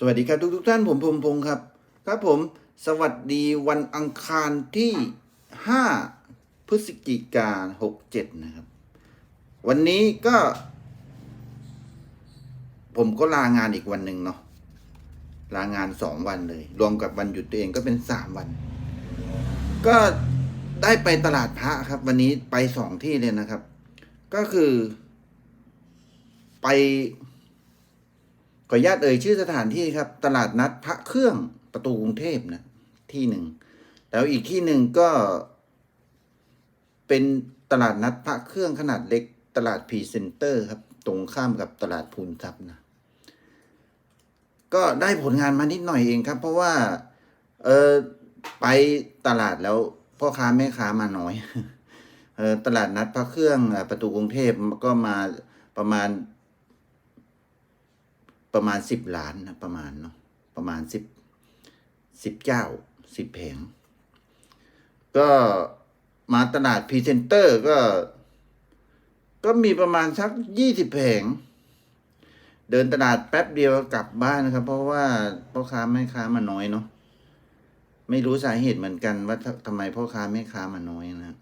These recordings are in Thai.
สวัสดีครับทุกทุกท่านผมพงพงศ์ครับ ครับผมสวัสดีวันอังคารที่ 5 พฤศจิกาหกเจ็ดนะครับ วันนี้ก็ ผมก็ลางานอีกวันหนึ่งเนาะลางานสองวันเลย รวมกับวันหยุดตัวเองก็เป็นสามวัน ก็ได้ไปตลาดพระครับ วันนี้ไปสองที่เลยนะครับ ก็คือ ไป ขออนุญาตเอ่ยชื่อสถานที่ครับ ตลาดนัดพระเครื่องประตูกรุงเทพนะ ที่หนึ่ง แล้วอีกที่หนึ่งก็ เป็นตลาดนัดพระเครื่องขนาดเล็ก ตลาดพรีเซนเตอร์ครับ ตรงข้ามกับตลาดพูนทรัพย์นะ ก็ได้ผลงานมานิดหน่อยเองครับ เพราะว่า เออไปตลาดแล้วพ่อค้าแม่ค้ามาน้อย เออตลาดนัดพระเครื่องประตูกรุงเทพก็มาประมาณ ประมาณสิบล้านนะประมาณเนาะประมาณสิบสิบเจ้าสิบแผง ก็มาตลาดพรีเซนเตอร์ก็ ก็มีประมาณสักยี่สิบแผง เดินตลาดแป๊บเดียวกลับบ้านนะครับ เพราะว่าพ่อค้าแม่ค้ามาน้อยเนาะไม่รู้สาเหตุเหมือนกันว่าทำไมพ่อค้าแม่ค้ามาน้อยนะ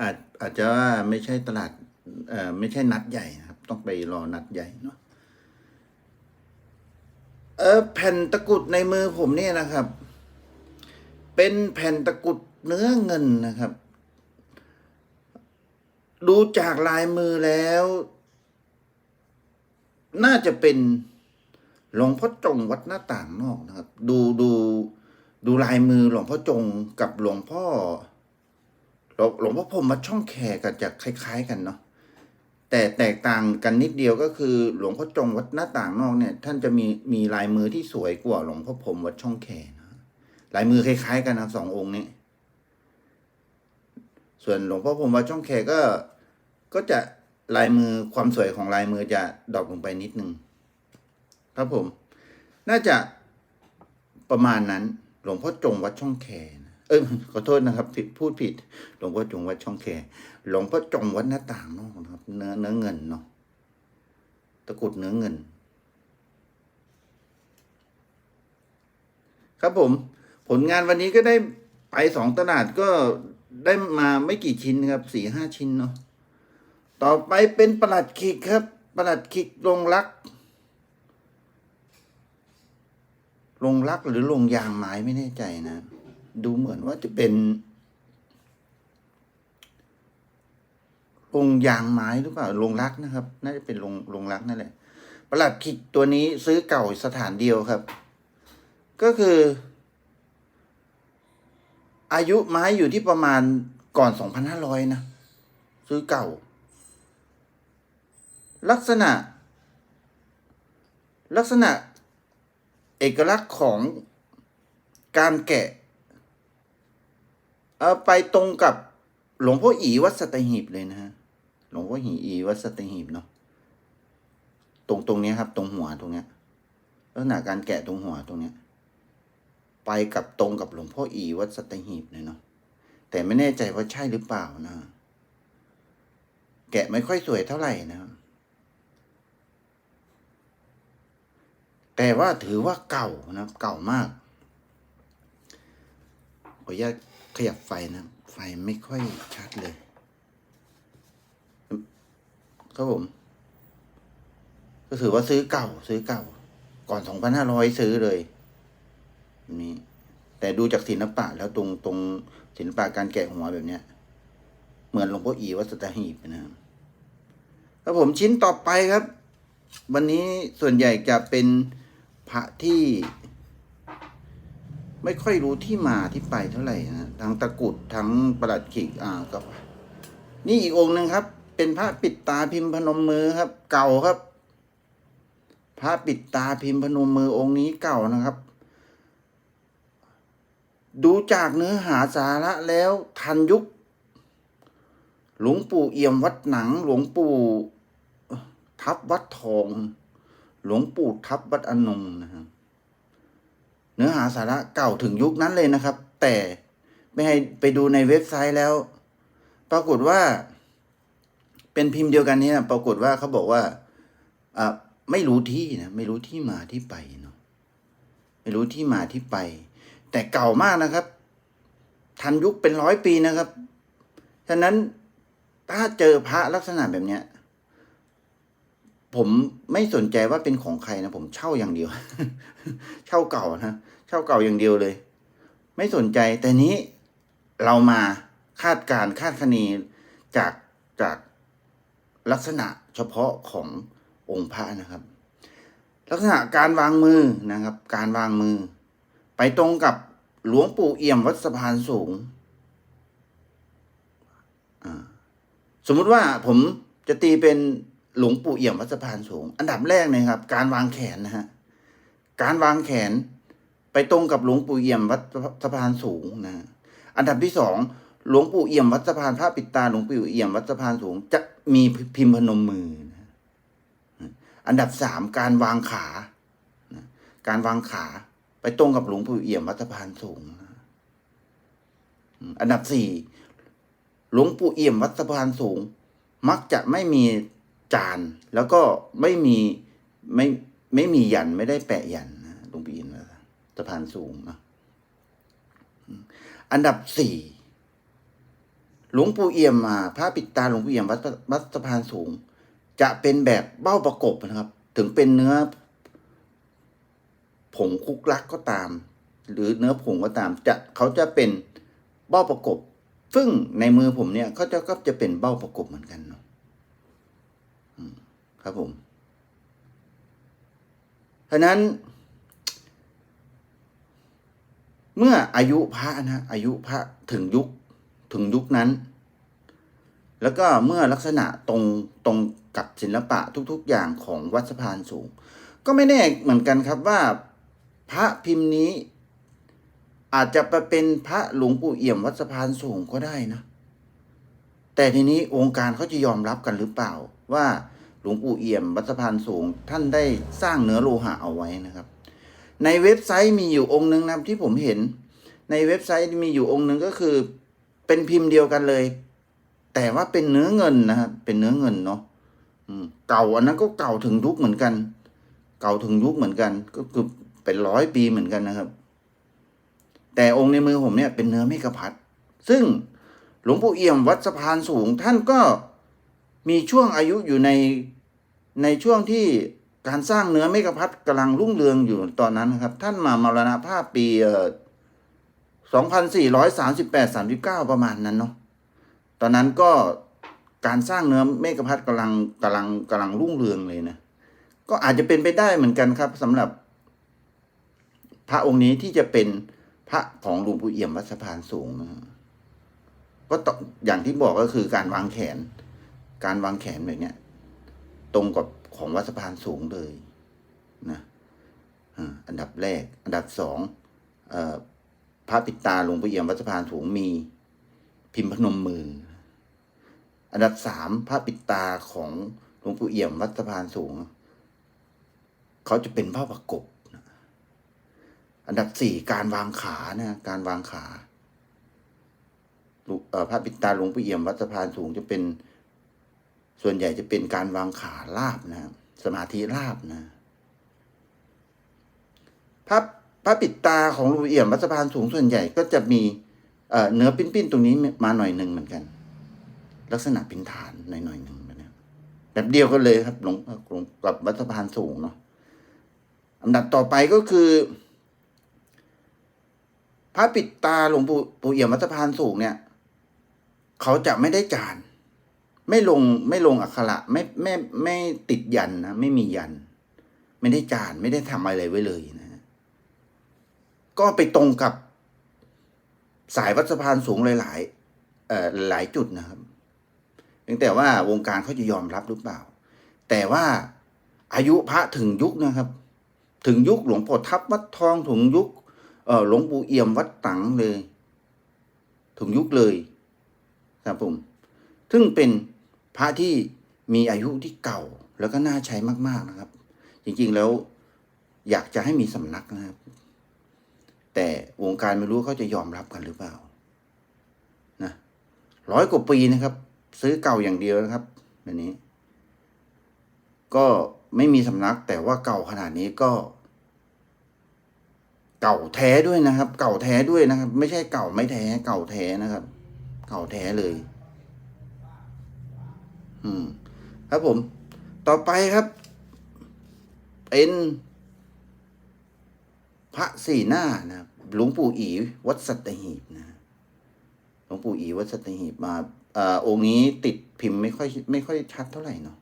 อาจอาจจะว่าไม่ใช่ตลาดเอ่อไม่ใช่นัดใหญ่นะครับ ต้องไปรอนัดใหญ่เนาะ ออแผ่นตะกุดในมือผมเนี่ยนะครับ เป็นแผ่นตะกุดเนื้อเงินนะครับ ดูจากลายมือแล้ว น่าจะเป็นหลวงพ่อจงวัดหน้าต่างนอกนะครับ ดูดูดูลายมือหลวงพ่อจงกับหลวงพ่อหลวงพ่อพรหมวัดช่องแคก็จะคล้าย ๆ กันเนาะ แต่แตกต่างกันนิดเดียวก็คือ หลวงพ่อจงวัดหน้าต่างนอกเนี่ย ท่านจะมีมีลายมือที่สวยกว่าหลวงพ่อพรหมวัดช่องแคนะลายมือคล้าย ๆ กันนะสององค์นี้ส่วนหลวงพ่อพรหมวัดช่องแคก็ก็จะลายมือความสวยของลายมือจะดรอปลงไปนิดนึงครับผม น่าจะประมาณนั้น หลวงพ่อจงวัดช่องแคน เออขอโทษนะครับผิดพูดผิดหลวงพ่อจงวัดช่องแคหลวงพ่อจงวัดหน้าต่างเนอกนะครับ เนื้อเนื้อเงินเนาะตะกุดเนื้อเงิน ครับผม ผลงานวันนี้ก็ได้ไปสองตลาดก็ได้มาไม่กี่ชิ้นครับสี่ห้าชิ้นเนาะต่อไปเป็นประหลัดขิกครับประหลัดขิกลงรักลงรักหรือลงยางไม้ไม่แน่ใจนะ ดูเหมือนว่าจะเป็นลงยางไม้หรือเปล่าลงรักนะครับ น่าจะเป็นลงลงรักนั่นแหละประหลัดขิกตัวนี้ซื้อเก่าสถานเดียวครับ ก็คือ อายุไม้อยู่ที่ประมาณก่อนสองพันห้าร้อยนะ ซื้อเก่า ลักษณะ ลักษณะเอกลักษณ์ของการแกะ เออไปตรงกับหลวงพ่ออีวัดสตหีบเลยนะฮะ หลวงพ่อหีอีวัดสตหีบเนาะ ตรงตรงนี้ครับ ตรงหัวตรงเนี้ยลักษณะการแกะตรงหัวตรงเนี้ย ไปกับตรงกับหลวงพ่ออีวัดสตหีบเลยเนาะ แต่ไม่แน่ใจว่าใช่หรือเปล่านะ แกะไม่ค่อยสวยเท่าไหร่นะ แต่ว่าถือว่าเก่านะ เก่ามากขออนุญาต ขยับไฟนะ ไฟไม่ค่อยชัดเลยครับผม ก็ถือว่าซื้อเก่า ซื้อเก่า ก่อนสองพันห้าร้อยซื้อเลยนี่แต่ดูจากศิลปะแล้วตรงตรงศิลปะการแกะหัวแบบเนี้ย เหมือนหลวงพ่ออีวัดสตหีบนะครับครับผมชิ้นต่อไปครับ วันนี้ส่วนใหญ่จะเป็นพระที่ ไม่ค่อยรู้ที่มาที่ไปเท่าไหร่นะทั้งตะกุดทั้งประหลัดขิกอ่าก็นี่อีกองค์หนึ่งครับ เป็นพระปิดตาพิมพ์พนมมือครับ เก่าครับ พระปิดตาพิมพ์พนมมือองค์นี้เก่านะครับ ดูจากเนื้อหาสาระแล้วทันยุค หลวงปู่เอี่ยมวัดหนัง หลวงปู่ทับวัดทอง หลวงปู่ทับวัดอนงนะครับ เนื้อหาสาระเก่าถึงยุคนั้นเลยนะครับ แต่ไม่ให้ไปดูในเว็บไซต์แล้ว ปรากฏว่า เป็นพิมพ์เดียวกันเนี่ยปรากฏว่าเขาบอกว่าอ่าไม่รู้ที่นะไม่รู้ที่มาที่ไปเนาะไม่รู้ที่มาที่ไป แต่เก่ามากนะครับ ทันยุคเป็นร้อยปีนะครับ ฉะนั้นถ้าเจอพระลักษณะแบบเนี้ย ผมไม่สนใจว่าเป็นของใครนะผมเช่าอย่างเดียว เช่าเก่านะเช่าเก่าอย่างเดียวเลย ไม่สนใจแต่นี้เรามาคาดการคาดคะเนจากจากลักษณะเฉพาะขององค์พระนะครับ ลักษณะการวางมือนะครับ การวางมือ ไปตรงกับหลวงปู่เอี่ยมวัดสะพานสูงสมมุติว่าผมจะตีเป็น หลวงปู่เอี่ยมวัดสะพานสูง อันดับแรกเลยครับ การวางแขนนะฮะการวางแขนไปตรงกับหลวงปู่เอี่ยมวัดสะพานสูงนะอันดับที่สองหลวงปู่เอี่ยมวัดสะพานพระปิดตาหลวงปู่เอี่ยมวัดสะพานสูง จะมีพิมพ์พนมมือนะอันดับสามการวางขานะการวางขาไปตรงกับหลวงปู่เอี่ยมวัดสะพานสูงนะอันดับสี่หลวงปู่เอี่ยมวัดสะพานสูง มักจะไม่มี จานแล้วก็ไม่มีไม่ไม่มียันไม่ได้แปะยันนะหลวงปู่เอี่ยมวัดสะพานสูงนะอันดับสี่หลวงปู่เอี่ยมมาพระปิดตาหลวงปู่เอี่ยมวัดวัดสะพานสูง จะเป็นแบบเบ้าประกบนะครับ ถึงเป็นเนื้อ ผงคุกลักก็ตาม หรือเนื้อผงก็ตาม จะเขาจะเป็นเบ้าประกบ ซึ่งในมือผมเนี่ยเขาจะก็จะเป็นเบ้าประกบเหมือนกันเนาะ ครับผมฉะนั้น เมื่ออายุพระนะอายุพระถึงยุคถึงยุคนั้น แล้วก็เมื่อลักษณะตรงตรงกับศิลปะทุก ๆ อย่างของวัดสะพานสูง ก็ไม่แน่เหมือนกันครับว่าพระพิมพ์นี้อาจจะไปเป็นพระหลวงปู่เอี่ยมวัดสะพานสูงก็ได้นะ แต่ทีนี้องค์การเขาจะยอมรับกันหรือเปล่าว่า หลวงปู่เอี่ยมวัดสะพานสูงท่านได้สร้างเนื้อโลหะเอาไว้นะครับ ในเว็บไซต์มีอยู่องค์หนึ่งนะที่ผมเห็น ในเว็บไซต์มีอยู่องค์หนึ่งก็คือ เป็นพิมพ์เดียวกันเลย แต่ว่าเป็นเนื้อเงินนะครับเป็นเนื้อเงินเนาะเก่าอันนั้นก็เก่าถึงยุคเหมือนกัน เก่าถึงยุคเหมือนกัน ก็คือเป็นร้อยปีเหมือนกันนะครับ แต่องค์ในมือผมเนี่ยเป็นเนื้อเมกะพัดซึ่งหลวงปู่เอี่ยมวัดสะพานสูงท่านก็ มีช่วงอายุอยู่ในในช่วงที่การสร้างเนื้อเมกะพัดกำลังรุ่งเรืองอยู่ตอนนั้นครับ ท่านมามรณภาพปี2438 39 ประมาณนั้นเนาะตอนนั้นก็การสร้างเนื้อเมกะพัดกำลังกำลังกำลังรุ่งเรืองเลยนะก็อาจจะเป็นไปได้เหมือนกันครับสำหรับ พระองค์นี้ที่จะเป็นพระของหลวงปู่เอี่ยมวัดสะพานสูงนะฮะก็ต้องอย่างที่บอกก็คือการวางแขน การวางแขนแบบเนี้ยตรงกับของวัดสะพานสูงเลยนะอันดับแรก อันดับสองออพระปิดตาหลวงปู่เอี่ยมวัดสะพานสูงมีพิมพ์พนมมือ อันดับสามพระปิดตาของหลวงปู่เอี่ยมวัดสะพานสูง เขาจะเป็นเบ้าประกบ อันดับสี่การวางขานะการวางขาพระปิดตาหลวงปู่เอี่ยมวัดสะพานสูงจะเป็น ส่วนใหญ่จะเป็นการวางขาลาบนะ สมาธิลาบนะพระพระปิดตาของหลวงปู่เอี่ยมวัดสะพานสูงส่วนใหญ่ก็จะมีเอ่อเนื้อปิ้นๆตรงนี้มาหน่อยหนึ่งเหมือนกัน ลักษณะเป็นฐานหน่อยๆหนึ่งแบบนี้แบบเดียวกันเลยครับหลวงหลงกับวัดสะพานสูงเนาะอันดับต่อไปก็คือ พระปิดตาหลวงปู่ปู่เอี่ยมวัดสะพานสูงเนี่ย เขาจะไม่ได้จาน ไม่ลงไม่ลงอักขระไม่ไม่ไม่ติดยันนะไม่มียัน ไม่ได้จานไม่ได้ทำอะไรไว้เลยนะก็ไปตรงกับสายวัดสะพานสูงหลายๆเอ่อหลายจุดนะครับเพียงแต่ว่าวงการเขาจะยอมรับหรือเปล่า แต่ว่าอายุพระถึงยุคนะครับ ถึงยุคหลวงพ่อทับวัดทองถึงยุคเอ่อหลวงปู่เอี่ยมวัดตังเลย ถึงยุคเลยครับผม ซึ่งเป็น พระที่มีอายุที่เก่าแล้วก็น่าใช้มาก ๆนะครับ จริงๆแล้วอยากจะให้มีสำนักนะครับ แต่วงการไม่รู้เขาจะยอมรับกันหรือเปล่านะร้อยกว่าปีนะครับ ซื้อเก่าอย่างเดียวนะครับแบบนี้ ก็ไม่มีสำนัก แต่ว่าเก่าขนาดนี้ก็ เก่าแท้ด้วยนะครับ เก่าแท้ด้วยนะครับ ไม่ใช่เก่าไม่แท้ เก่าแท้นะครับ เก่าแท้เลย อืม ครับผม ต่อไปครับ เป็นพระสี่หน้านะครับหลวงปู่อีวัดสัตหีบนะหลวงปู่อีวัดสัตหีบมาอ่อองค์นี้ติดพิมพ์ไม่ค่อยไม่ค่อยชัดเท่าไหร่เนาะ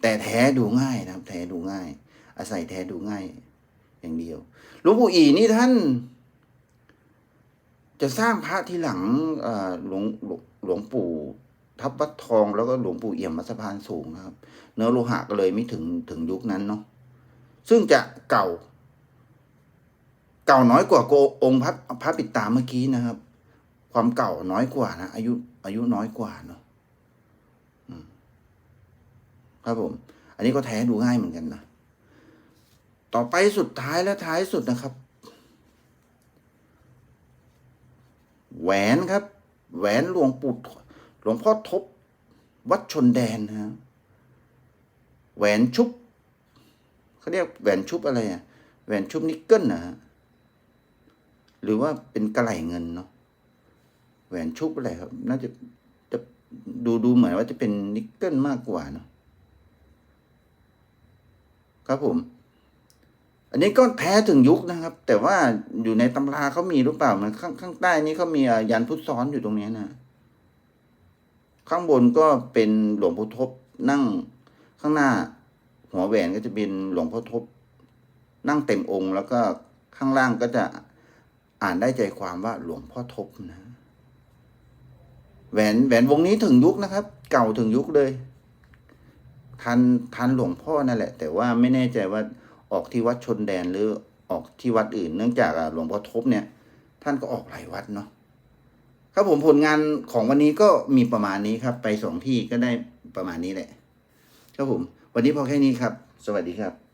แต่แท้ดูง่ายนะครับ แท้ดูง่าย อาศัยแท้ดูง่าย อย่างเดียวหลวงปู่อีนี่ท่าน จะสร้างพระที่หลังหลวงหลวงหลวงปู่ ทับวัดทองแล้วก็หลวงปู่เอี่ยมวัสะพานสูงนะครับ เนื้อโลหะก็เลยไม่ถึงถึงยุคนั้นเนาะซึ่งจะเก่า เก่าน้อยกว่าโกองค์พระพระปิดตาเมื่อกี้นะครับ ความเก่าน้อยกว่านะอายุอายุน้อยกว่าเนาะครับผม อันนี้ก็แท้ดูง่ายเหมือนกันนะต่อไปสุดท้ายและท้ายสุดนะครับ แหวนครับ แหวนหลวงปู่ หลวงพ่อทบ วัดชนแดนนะฮะแหวนชุบเขาเรียกแหวนชุบอะไรอะแหวนชุบนิกเกิลนะฮะหรือว่าเป็นกระไหลเงินเนาะแหวนชุบอะไรครับ น่าจะจะดูดูเหมือนว่าจะเป็นนิกเกิลมากกว่าเนาะครับผม อันนี้ก็แท้ถึงยุคนะครับ แต่ว่าอยู่ในตำราเขามีหรือเปล่ามันข้างข้างใต้นี้เขามียันพุทธซ้อนอยู่ตรงนี้นะ ข้างบนก็เป็นหลวงพ่อทบนั่งข้างหน้า หัวแหวนก็จะเป็นหลวงพ่อทบ นั่งเต็มองค์ แล้วก็ข้างล่างก็จะอ่านได้ใจความว่าหลวงพ่อทบนะ แหวนแหวนวงนี้ถึงยุคนะครับ เก่าถึงยุคเลยทันทันหลวงพ่อนั่นแหละ แต่ว่าไม่แน่ใจว่าออกที่วัดชนแดนหรือออกที่วัดอื่น เนื่องจากหลวงพ่อทบเนี่ย ท่านก็ออกหลายวัดเนาะ ครับผมผลงานของวันนี้ก็มีประมาณนี้ครับ ไปสองที่ก็ได้ประมาณนี้แหละ ครับผม วันนี้พอแค่นี้ครับ สวัสดีครับ